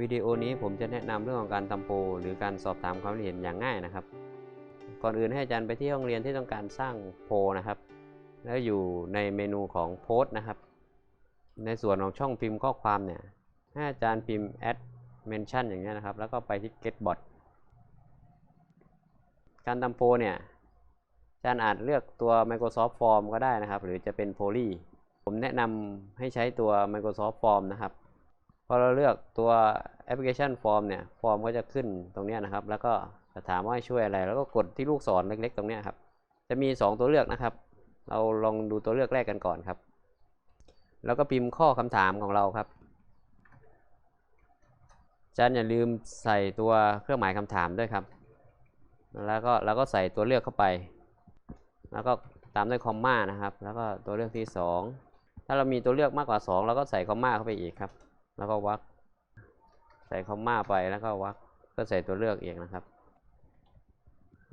วิดีโอนี้ผมจะแนะนำเรื่องของการทำโพลหรือการสอบถามความเห็นอย่างง่ายนะครับ ก่อนอื่นให้อาจารย์ไปที่ห้องเรียนที่ต้องการสร้างโพลนะครับ แล้วอยู่ในเมนูของโพสต์นะครับ ในส่วนของช่องพิมพ์ข้อความเนี่ยให้อาจารย์พิมพ์ add mention อย่างนี้ยนะครับ แล้วก็ไปที่ getbot การทำโพลเนี่ยอาจารย์อาจเลือกตัว Microsoft Form ก็ได้นะครับ หรือจะเป็น Poly ผมแนะนำให้ใช้ตัว Microsoft Form นะครับ พอเราเลือกตัวแอปพลิเคชัน Form เนี่ย ฟอร์มก็จะขึ้นตรงนี้นะครับ แล้วก็จะถามว่าให้ช่วยอะไร แล้วก็กดที่ลูกศรเล็ก ๆ ตรงนี้ครับ จะมี 2 ตัวเลือกนะครับ เราลองดูตัวเลือกแรกกันก่อนครับ แล้วก็พิมพ์ข้อคำถามของเราครับอาจารย์อย่าลืมใส่ตัวเครื่องหมายคำถามด้วยครับ แล้วก็แล้วก็ใส่ตัวเลือกเข้าไป แล้วก็ตามด้วยคอมมานะครับ แล้วก็ตัวเลือกที่ 2 ถ้าเรามีตัวเลือกมากกว่า 2 เราก็ใส่คอมมาเข้าไปอีกครับ แล้วก็วรรคใส่คอมมาไปแล้วก็วรรคก็ใส่ตัวเลือกเอีกนะครับ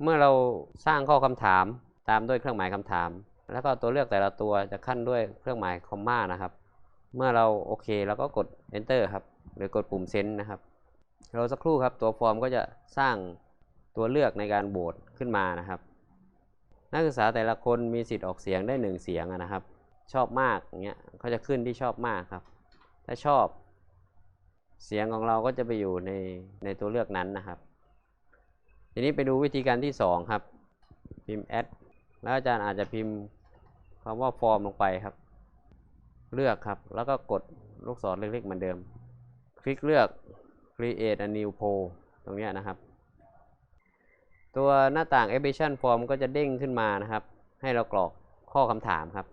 เมื่อเราสร้างข้อคำถามตามด้วยเครื่องหมายคำถาม แล้วก็ตัวเลือกแต่ละตัวจะขั้นด้วยเครื่องหมายคอมมานะครับ เมื่อเราโอเคเราก็กด enter ครับ หรือกดปุ่ม send นะครับเราสักครู่ครับตัวฟอร์มก็จะสร้างตัวเลือกในการโหวตขึ้นมานะครับ นักศึกษาแต่ละคนมีสิทธิ์ออกเสียงได้หนึ่งเสียงนะครับ ชอบมากอย่างเงี้ยเขาจะขึ้นที่ชอบมากครับ ถ้าชอบ เสียงของเราก็จะไปอยู่ในในตัวเลือกนั้นนะครับ ทีนี้ไปดูวิธีการที่ 2 ครับ พิมพ์ add แล้วอาจารย์อาจจะพิมพ์คำว่า form ลงไปครับ เลือกครับ แล้วก็กดลูกศรเล็กๆเหมือนเดิม คลิกเลือก create a new poll ตรงนี้นะครับ ตัวหน้าต่าง application form ก็จะเด้งขึ้นมานะครับ ให้เรากรอกข้อคำถามครับ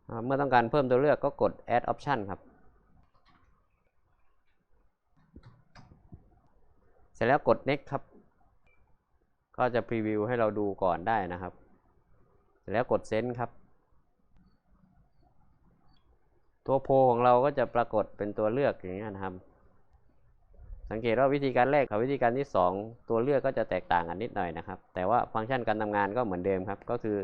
อ่า เมื่อต้องการเพิ่มตัวเลือกก็กด add option ครับ เสร็จแล้วกด next ครับ ก็จะพรีวิวให้เราดูก่อนได้นะครับ เสร็จแล้วกด send ครับ ตัวโพลของเราก็จะปรากฏเป็นตัวเลือกอย่างนี้นะครับ สังเกตว่าวิธีการแรกกับวิธีการที่ 2 ตัวเลือกก็จะแตกต่างกันนิดหน่อยนะครับ แต่ว่าฟังก์ชันการทำงานก็เหมือนเดิมครับ ก็คือ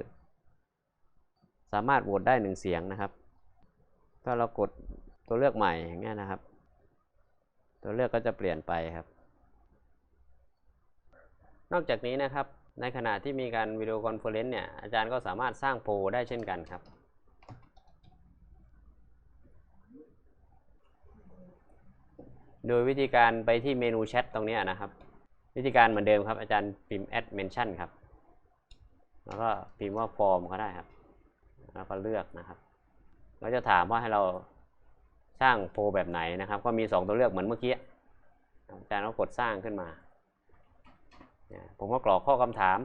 สามารถโหวตได้หนึ่งเสียงนะครับ ถ้าเรากดตัวเลือกใหม่อย่างเงี้ยนะครับ ตัวเลือกก็จะเปลี่ยนไปครับ นอกจากนี้นะครับ ในขณะที่มีการวิดีโอคอนเฟอเรนซ์เนี่ย อาจารย์ก็สามารถสร้างโพลได้เช่นกันครับโดยวิธีการไปที่เมนูแชทตรงนี้นะครับ วิธีการเหมือนเดิมครับ อาจารย์พิมพ์ add mention ครับ แล้วก็พิมพ์ว่า form ก็ได้ครับ แล้วก็เลือกนะครับเราจะถามว่าให้เราสร้างโพลแบบไหนนะครับ ก็มี 2 ตัวเลือกเหมือนเมื่อกี้อาจารย์ก็กดสร้างขึ้นมา ผมก็กรอกข้อคำถาม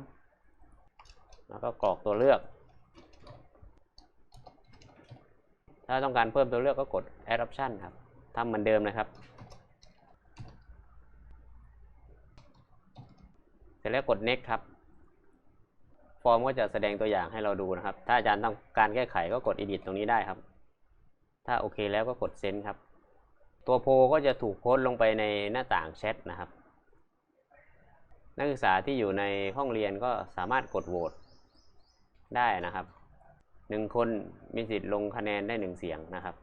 แล้วก็กรอกตัวเลือก ถ้าต้องการเพิ่มตัวเลือกก็กด add option ครับทำเหมือนเดิมนะครับ เสร็จแล้วกด next ครับ ฟอร์มก็จะแสดงตัวอย่างให้เราดูนะครับ ถ้าอาจารย์ต้องการแก้ไขก็กด edit ตรงนี้ได้ครับ ถ้าโอเคแล้วก็กด send ครับ ตัวโพลก็จะถูกโพสต์ลงไปในหน้าต่างแชทนะครับ นักศึกษาที่อยู่ในห้องเรียนก็สามารถกดโหวตได้นะครับหนึ่งคนมีสิทธิ์ลงคะแนนได้หนึ่งเสียงนะครับ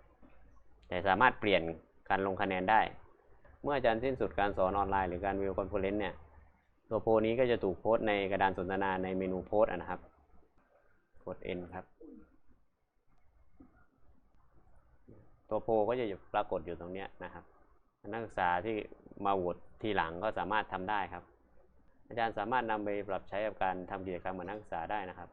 แต่สามารถเปลี่ยนการลงคะแนนได้ เมื่ออาจารย์สิ้นสุดการสอนออนไลน์หรือการวิดีโอคอนเฟอเรนซ์เนี่ย ตัวโพนี้ก็จะถูกโพสต์ในกระดานสนทนาในเมนูโพสต์นะครับกด N ครับ ตัวโพก็จะปรากฏอยู่ตรงนี้นะครับ นักศึกษาที่มาโหวตทีหลังก็สามารถทำได้ครับ อาจารย์สามารถนำไปปรับใช้กับการทำกิจกรรมกับนักศึกษาได้นะครับ